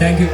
thank you